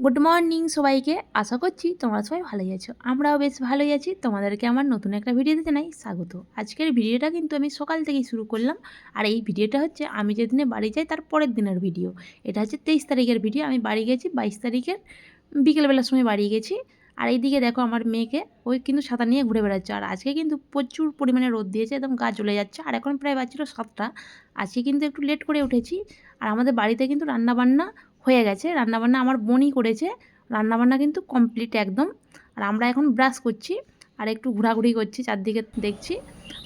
Good morning সবাইকে। আশা করছি তোমরা সবাই ভালোই আছো। আমরাও বেশ ভালোই আছি। তোমাদেরকে আমার নতুন একটা ভিডিওতে জানাই স্বাগত। আজকের ভিডিওটা কিন্তু আমি সকাল থেকেই শুরু করলাম। আর এই ভিডিওটা হচ্ছে আমি যেদিনে বাড়ি যাই তার পরের দিনের ভিডিও এটা হচ্ছে তেইশ তারিখের ভিডিও আমি বাড়ি গেছি বাইশ তারিখের বিকেলবেলার সময় বাড়ি গেছি। আর এইদিকে দেখো আমার মেয়েকে ওই কিন্তু ছাতা নিয়ে ঘুরে বেড়াচ্ছে। আর আজকে কিন্তু প্রচুর পরিমাণে রোদ দিয়েছে, একদম গা জ্বলে যাচ্ছে। আর এখন প্রায় বাজছিল সাতটা। আজকে কিন্তু একটু লেট করে উঠেছি। আর আমাদের বাড়িতে কিন্তু রান্না বান্না হয়ে গেছে। রান্নাবান্না আমার বোনই করেছে। রান্নাবান্না কিন্তু কমপ্লিট একদম। আর আমরা এখন ব্রাশ করছি আর একটু ঘোরাঘুরি করছি চারদিকে দেখছি।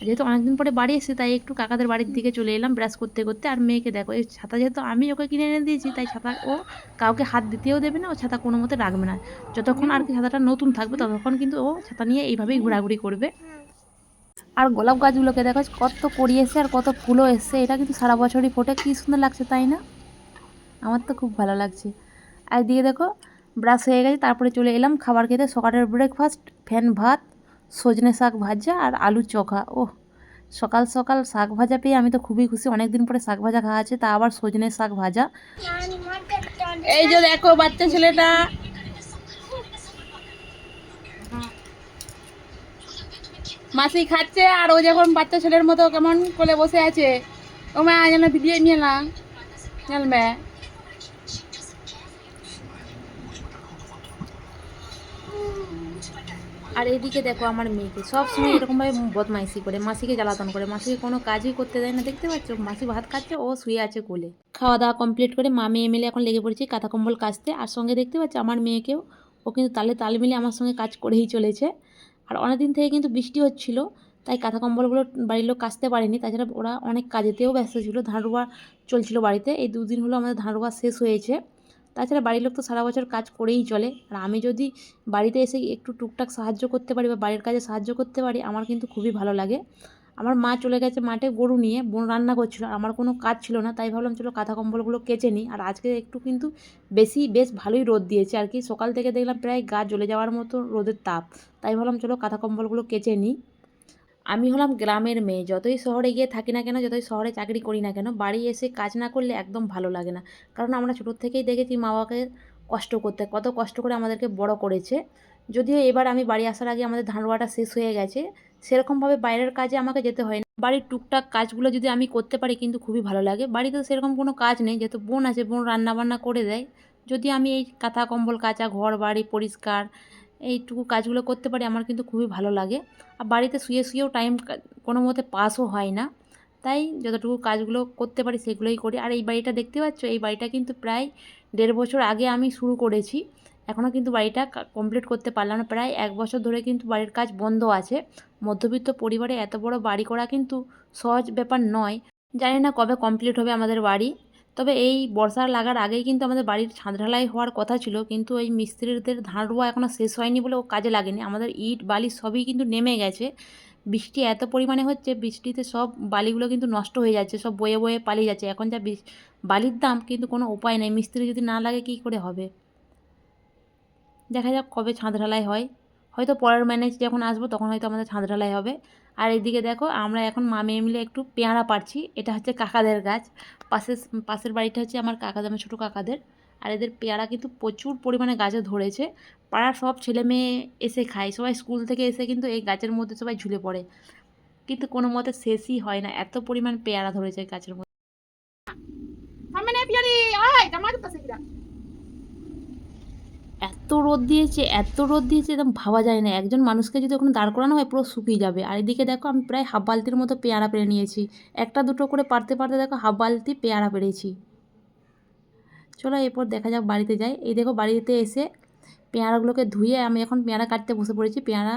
যেহেতু অনেকদিন পরে বাড়ি এসেছি, তাই একটু কাকাদের বাড়ির দিকে চলে এলাম ব্রাশ করতে করতে। আর মেয়েকে দেখো, এই ছাতা যেহেতু আমি ওকে কিনে এনে দিয়েছি, তাই ছাতা ও কাউকে হাত দিতেও দেবে না, ও ছাতা কোনো মতে রাখবে না। যতক্ষণ আর কি ছাতাটা নতুন থাকবে, ততক্ষণ কিন্তু ও ছাতা নিয়ে এইভাবেই ঘোরাঘুরি করবে। আর গোলাপ গাছগুলোকে দেখো, কত এসছে আর কত ফুলও এসছে। এটা কিন্তু সারা বছরই ফোটে, কী সুন্দর লাগছে, তাই না? আমার তো খুব ভালো লাগছে। আর দিয়ে দেখো ব্রাশ হয়ে গেছে, তারপরে চলে এলাম খাবার খেতে। সকালের ব্রেকফাস্ট ফ্যান ভাত, সজনে শাক ভাজা আর আলু চোখা। ও সকাল সকাল শাক ভাজা পেয়ে আমি তো খুবই খুশি। অনেক দিন পরে শাক ভাজা খাওয়া আছে, তা আবার সজনে শাক ভাজা। এই যে দেখো বাচ্চা ছেলেটা। মাসি খাচ্ছে আর ও যখন বাচ্চা ছেলের মতো কেমন কোলে বসে আছে, ও মা যেন ভিডিও নিয়ে না জানবে আর এদিকে দেখো আমার মেয়েকে। সব সময় এরকমভাবে বদমাইশি করে, মাসিকে জ্বালাতন করে। মাসিকে কোনো কাজই করতে দেয় না, দেখতে পাচ্ছ? মাসি ভাত খাচ্ছে, ও শুয়ে আছে কোলে। খাওয়া দাওয়া কমপ্লিট করে মা, মেয়ে মিলে এখন লেগে পড়েছি কাঁথা কম্বল কাচতে। আর সঙ্গে দেখতে পাচ্ছ আমার মেয়েকেও, ও কিন্তু তালে তাল মিলে আমার সঙ্গে কাজ করেই চলেছে। আর অনেকদিন থেকে কিন্তু বৃষ্টি হচ্ছিল, তাই কাঁথা কম্বলগুলো বাড়ির লোক কাচতে পারেনি। তাছাড়া ওরা অনেক কাজেতেও ব্যস্ত ছিল ধান রোয়া চলছিল বাড়িতে। এই দুদিন হলো আমাদের ধান রোয়া শেষ হয়েছে। তাছাড়া বাড়ির লোক তো সারা বছর কাজ করেই চলে। আর আমি যদি বাড়িতে এসে একটু টুকটাক সাহায্য করতে পারি বা বাড়ির কাজে সাহায্য করতে পারি, আমার কিন্তু খুবই ভালো লাগে। আমার মা চলে গেছে মাঠে গরু নিয়ে, বোন রান্না করছিল আমার কোনো কাজ ছিল না, তাই ভাবলাম চলো কাঁথা কম্বলগুলো কেচে নিই। আর আজকে একটু কিন্তু বেশি, বেশ ভালোই রোদ দিয়েছে আর কি। সকাল থেকে দেখলাম প্রায় গা জ্বলে যাওয়ার মতো রোদের তাপ, তাই ভাবলাম চলো কাঁথা কম্বলগুলো কেচে নিই। আমি হলাম গ্রামের মেয়ে। যতই শহরে গিয়ে থাকি না কেন, যতই শহরে চাকরি করি না কেন, বাড়ি এসে কাজ না করলে একদম ভালো লাগে না। কারণ আমরা ছোটোর থেকেই দেখেছি মা বাবাকে কষ্ট করতে, কত কষ্ট করে আমাদেরকে বড় করেছে। যদিও এবার আমি বাড়ি আসার আগে আমাদের ধান রোয়াটা শেষ হয়ে গেছে। সেরকমভাবে বাইরের কাজে আমাকে যেতে হয় না। বাড়ির টুকটাক কাজগুলো যদি আমি করতে পারি কিন্তু খুবই ভালো লাগে। বাড়িতে সেরকম কোনো কাজ নেই, যেহেতু বোন আছে, বোন রান্না বান্না করে দেয়। যদি আমি এই কাঁথা, কম্বল, কাচা ঘর বাড়ি পরিষ্কার এইটুকু কাজগুলো করতে পারি, আমার কিন্তু খুবই ভালো লাগে। আর বাড়িতে শুয়ে শুয়েও টাইম কোনো মতে পাসও হয় না। তাই যতটুকু কাজগুলো করতে পারি সেগুলোই করি। আর এই বাড়িটা দেখতে পাচ্ছ, এই বাড়িটা কিন্তু প্রায় দেড় বছর আগে আমি শুরু করেছি। এখনও কিন্তু বাড়িটা কমপ্লিট করতে পারলাম না। প্রায় এক বছর ধরে কিন্তু বাড়ির কাজ বন্ধ আছে। মধ্যবিত্ত পরিবারে এত বড় বাড়ি করা কিন্তু সহজ ব্যাপার নয়। জানি না কবে কমপ্লিট হবে আমাদের বাড়ি। তবে এই বর্ষা লাগার আগেই কিন্তু আমাদের বাড়ির ছাদ ঢালাই হওয়ার কথা ছিল, কিন্তু এই মিস্ত্রিদের ধান রোয়া এখনও শেষ হয়নি বলে ও কাজে লাগেনি। আমাদের ইট, বালি সবই কিন্তু নেমে গেছে। বৃষ্টি এত পরিমাণে হচ্ছে, বৃষ্টিতে সব বালিগুলো কিন্তু নষ্ট হয়ে যাচ্ছে, সব বয়ে বয়ে পালিয়ে যাচ্ছে। এখন যা বালির দাম কিন্তু কোনো উপায় নেই, মিস্ত্রি যদি না লাগে কী করে হবে? দেখা যাক কবে ছাদ ঢালাই হয়। হয়তো পরের ম্যানেজ যখন আসব তখন হয়তো আমাদের ছাদ ঢালাই হবে। আর এদিকে দেখো, আমরা এখন মা মেয়ে মিলে একটু পেয়ারা পারছি এটা হচ্ছে কাকাদের গাছ। পাশের পাশের বাড়িটা হচ্ছে আমার কাকাদের আমার ছোটো কাকাদের। আর এদের পেয়ারা কিন্তু প্রচুর পরিমাণে গাছে ধরেছে। পাড়ার সব ছেলে মেয়ে এসে খায়। সবাই স্কুল থেকে এসে কিন্তু এই গাছের মধ্যে সবাই ঝুলে পড়ে। কিন্তু কোনো মতে শেষই হয় না। এত পরিমাণ পেয়ারা ধরেছে গাছের মধ্যে। এত রোদ দিয়েছে, এত রোদ দিয়েছে, একদম ভাবা যায় না। একজন মানুষকে যদি ওখানে দাঁড় করানো হয়, পুরো শুকিয়ে যাবে। আর এদিকে দেখো, আমি প্রায় হাফ বালতির মতো পেয়ারা পেরে নিয়েছি। একটা দুটো করে পারতে পারতে দেখো, হাফ বালতি পেয়ারা পেরেছি। চলো এরপর দেখা যাক বাড়িতে যাই। এই দেখো, বাড়িতে এসে পেয়ারাগুলোকে ধুয়ে আমি এখন পেয়ারা কাটতে বসে পড়েছি। পেয়ারা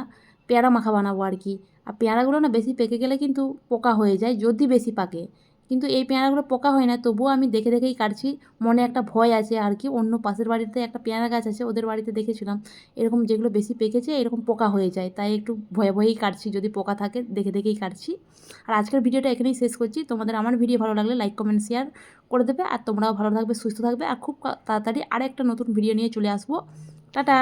পেয়ারা মাখা বানাবো আর কি। আর পেয়ারাগুলো না বেশি পেকে গেলে কিন্তু পোকা হয়ে যায়, যদি বেশি পাকে। কিন্তু এই পেয়ারাগুলো পোকা হয় না, তবুও আমি দেখে দেখেই কাটছি। মনে একটা ভয় আছে আর কি, অন্য পাশের বাড়িতে একটা পেয়ারা গাছ আছে, ওদের বাড়িতে দেখেছিলাম। এরকম যেগুলো বেশি পেকেছে, এরকম পোকা হয়ে যায়। তাই একটু ভয়ে ভয়েই কাটছি, যদি পোকা থাকে দেখে দেখেই কাটছি। আর আজকের ভিডিওটা এখানেই শেষ করছি। তোমাদের আমার ভিডিও ভালো লাগলে লাইক কমেন্ট শেয়ার করে দেবে। আর তোমরাও ভালো থাকবে, সুস্থ থাকবে। আর খুব তাড়াতাড়ি আরেকটা নতুন ভিডিও নিয়ে চলে আসব। টাটা!